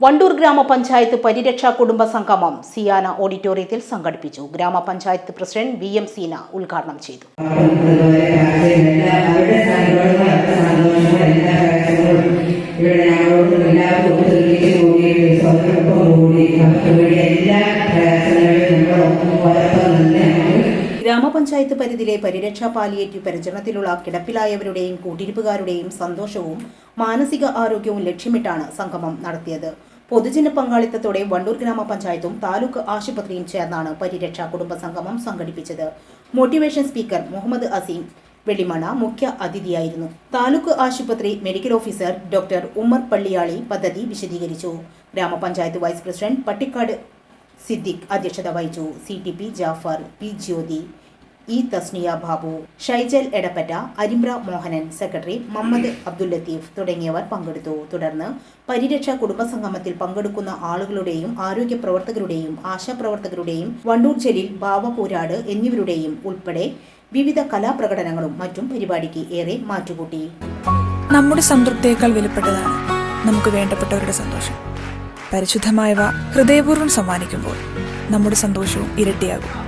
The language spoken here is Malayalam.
വണ്ടൂർ ഗ്രാമപഞ്ചായത്ത് പരിരക്ഷാ കുടുംബ സംഗമം സിയാന ഓഡിറ്റോറിയത്തിൽ സംഘടിപ്പിച്ചു. ഗ്രാമപഞ്ചായത്ത് പ്രസിഡന്റ് വി എം സീന ഉദ്ഘാടനം ചെയ്തു. ഇവിടെ ഗ്രാമപഞ്ചായത്ത് പരിധിയിലെ പരിരക്ഷാ പാലിയേറ്റീവ് പരിചരണത്തിലുള്ള കിടപ്പിലായവരുടെയും കൂട്ടിരിപ്പുകാരുടെയും സന്തോഷവും മാനസിക ആരോഗ്യവും ലക്ഷ്യമിട്ടാണ് സംഗമം നടത്തിയത്. പൊതുജന പങ്കാളിത്തത്തോടെ വണ്ടൂർ ഗ്രാമപഞ്ചായത്തും താലൂക്ക് ആശുപത്രിയും ചേർന്നാണ് പരിരക്ഷാ കുടുംബ സംഗമം സംഘടിപ്പിച്ചത്. മോട്ടിവേഷൻ സ്പീക്കർ മുഹമ്മദ് അസീം വെള്ളിമണ മുഖ്യ അതിഥിയായിരുന്നു. താലൂക്ക് ആശുപത്രി medical officer doctor Ummer Palliyali പദ്ധതി വിശദീകരിച്ചു. ഗ്രാമപഞ്ചായത്ത് വൈസ് പ്രസിഡന്റ് പട്ടിക്കാട് സിദ്ദിഖ് അധ്യക്ഷത വഹിച്ചു. C T P Jafar P Jyothi E Thasniya Babu Shaijal Edappatta Arimra Mohanan secretary Muhammad Abdul Latheef തുടങ്ങിയവർ പങ്കെടുത്തു. തുടർന്ന് പരിരക്ഷ കുടുംബസംഗമത്തിൽ പങ്കെടുക്കുന്ന ആളുകളുടെയും ആരോഗ്യ പ്രവർത്തകരുടെയും ആശാപ്രവർത്തകരുടെയും വണ്ടൂർ ജലീൽ പോരാട് എന്നിവരുടെയും ഉൾപ്പെടെ വിവിധ കലാപ്രകടനങ്ങളും മറ്റും പരിപാടിക്ക് ഏറെ മാറ്റുകൂട്ടി. നമ്മുടെ സംതൃപ്തിയേക്കാൾ വിലപ്പെട്ടതാണ് നമുക്ക് വേണ്ടപ്പെട്ടവരുടെ സന്തോഷം. പരിശുദ്ധമായവ ഹൃദയപൂർവം സമ്മാനിക്കുമ്പോൾ നമ്മുടെ സന്തോഷവും ഇരട്ടിയാകും.